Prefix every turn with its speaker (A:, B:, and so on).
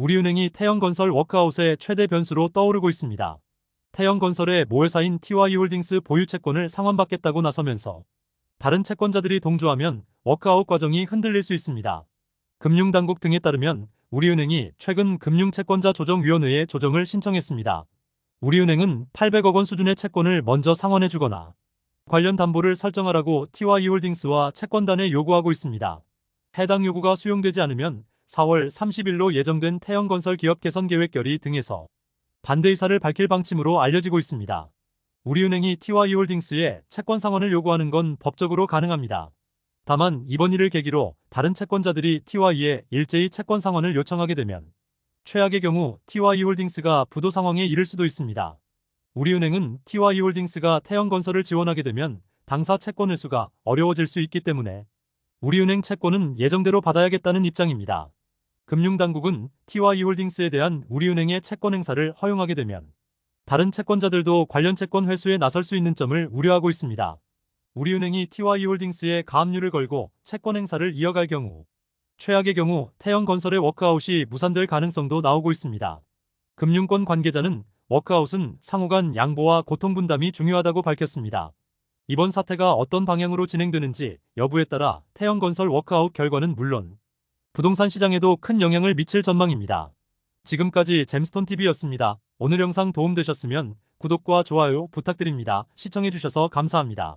A: 우리은행이 태영건설 워크아웃의 최대 변수로 떠오르고 있습니다. 태영건설의 모회사인 TY홀딩스 보유 채권을 상환받겠다고 나서면서 다른 채권자들이 동조하면 워크아웃 과정이 흔들릴 수 있습니다. 금융당국 등에 따르면 우리은행이 최근 금융채권자 조정위원회에 조정을 신청했습니다. 우리은행은 800억 원 수준의 채권을 먼저 상환해주거나 관련 담보를 설정하라고 TY홀딩스와 채권단에 요구하고 있습니다. 해당 요구가 수용되지 않으면 4월 30일로 예정된 태영건설 기업 개선 계획 결의 등에서 반대 의사를 밝힐 방침으로 알려지고 있습니다. 우리은행이 TY홀딩스에 채권 상환을 요구하는 건 법적으로 가능합니다. 다만 이번 일을 계기로 다른 채권자들이 TY에 일제히 채권 상환을 요청하게 되면 최악의 경우 TY홀딩스가 부도 상황에 이를 수도 있습니다. 우리은행은 TY홀딩스가 태영건설을 지원하게 되면 당사 채권 회수가 어려워질 수 있기 때문에 우리은행 채권은 예정대로 받아야겠다는 입장입니다. 금융당국은 TY홀딩스에 대한 우리은행의 채권 행사를 허용하게 되면 다른 채권자들도 관련 채권 회수에 나설 수 있는 점을 우려하고 있습니다. 우리은행이 TY홀딩스에 가압류를 걸고 채권 행사를 이어갈 경우 최악의 경우 태영건설의 워크아웃이 무산될 가능성도 나오고 있습니다. 금융권 관계자는 워크아웃은 상호 간 양보와 고통 분담이 중요하다고 밝혔습니다. 이번 사태가 어떤 방향으로 진행되는지 여부에 따라 태영건설 워크아웃 결과는 물론 부동산 시장에도 큰 영향을 미칠 전망입니다. 지금까지 잼스톤TV였습니다. 오늘 영상 도움되셨으면 구독과 좋아요 부탁드립니다. 시청해주셔서 감사합니다.